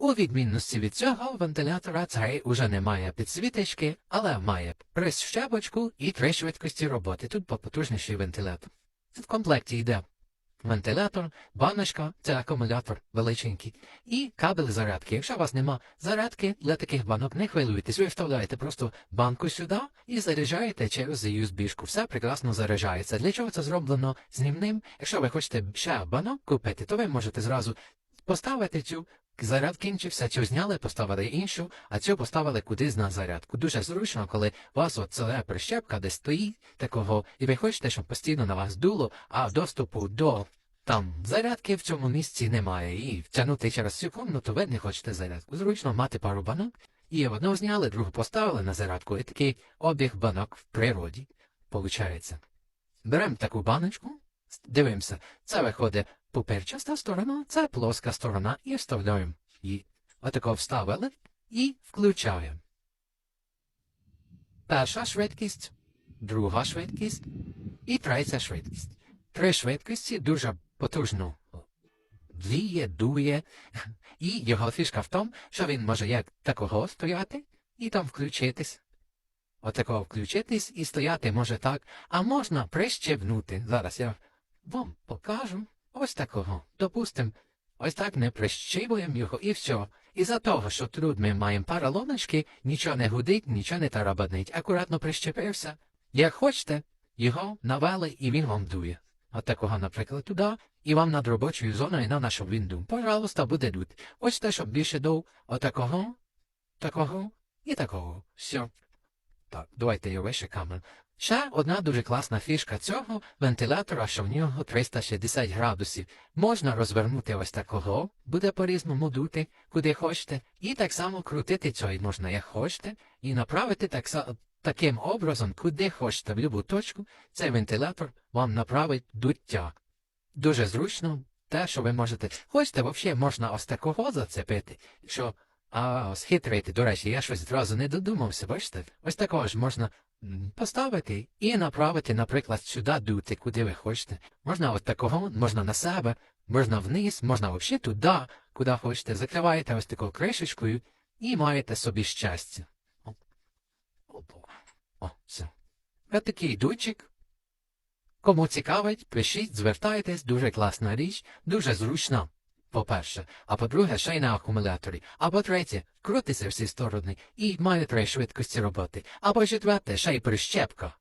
У відмінності від цього вентилятора цей уже не має підсвіточки, але має прищепочку і три швидкості роботи. Тут потужніший вентилятор. В комплекті йде вентилятор, баночка, це акумулятор величенький, і кабель зарядки. Якщо у вас нема зарядки для таких банок, не хвилюйтесь, ви вставляєте просто банку сюди і заряджаєте через USB-шку. Все прекрасно заряджається. Для чого це зроблено знімним? Якщо ви хочете ще банок купити, то ви можете зразу поставити цю. Заряд кінчився, цю зняли, поставили іншу, а цю поставили кудись на зарядку. Дуже зручно, коли у вас оце прищепка десь стоїть такого, і ви хочете, щоб постійно на вас дуло, а доступу до там зарядки в цьому місці немає. І втягнути через цю комнату ви не хочете зарядку. Зручно мати пару банок, і одну зняли, другу поставили на зарядку, і такий обіг банок в природі получається. Беремо таку баночку, дивимося, це виходить поперчаста сторона, це плоска сторона, і вставляємо її. Отако вставили і включаємо. Перша швидкість, друга швидкість і третя швидкість. Три швидкості дуже потужно віє, дує, і його фішка в тому, що він може як такого стояти і там включитись. Отакого включитись і стояти може так, а можна прищепнути. Зараз я вам покажу ось такого. Допустим, ось так не прищіпуємо його і все. Із-за того, що тут ми маємо паралоночки, нічого не гудить, нічого не тарабанить. Акуратно прищепився. Як хочете, його навели і він вам дує. От такого, наприклад, туди, і вам над робочою зоною на нашу він дув. Пожалуйста, буде дуть. Ось те, щоб більше дув, отакого, такого і такого. Все. Так, давайте я вище камеру. Ще одна дуже класна фішка цього вентилятора, що в нього 360 градусів. Можна розвернути ось такого, буде по-різному дути, куди хочете, і так само крутити цей можна, як хочете, і направити так таким образом, куди хочете, в будь-яку точку, цей вентилятор вам направить дуття. Дуже зручно те, що ви можете. Хочете, взагалі можна ось такого зацепити, що а схитрити, до речі, я щось зразу не додумався, бачите? Ось такого ж можна поставити і направити, наприклад, сюди дути, куди ви хочете. Можна ось такого, можна на себе, можна вниз, можна взагалі туди, куди хочете. Закриваєте ось такою кришечкою і маєте собі щастя. О, о, все. Ось такий дуйчик. Кому цікавить, пишіть, звертайтесь, дуже класна річ, дуже зручна. По-перше, а по-друге, ще й на акумуляторі. А по-третє, крутиться всі сторони і має три швидкості роботи. А по-четверте, ще прищепка.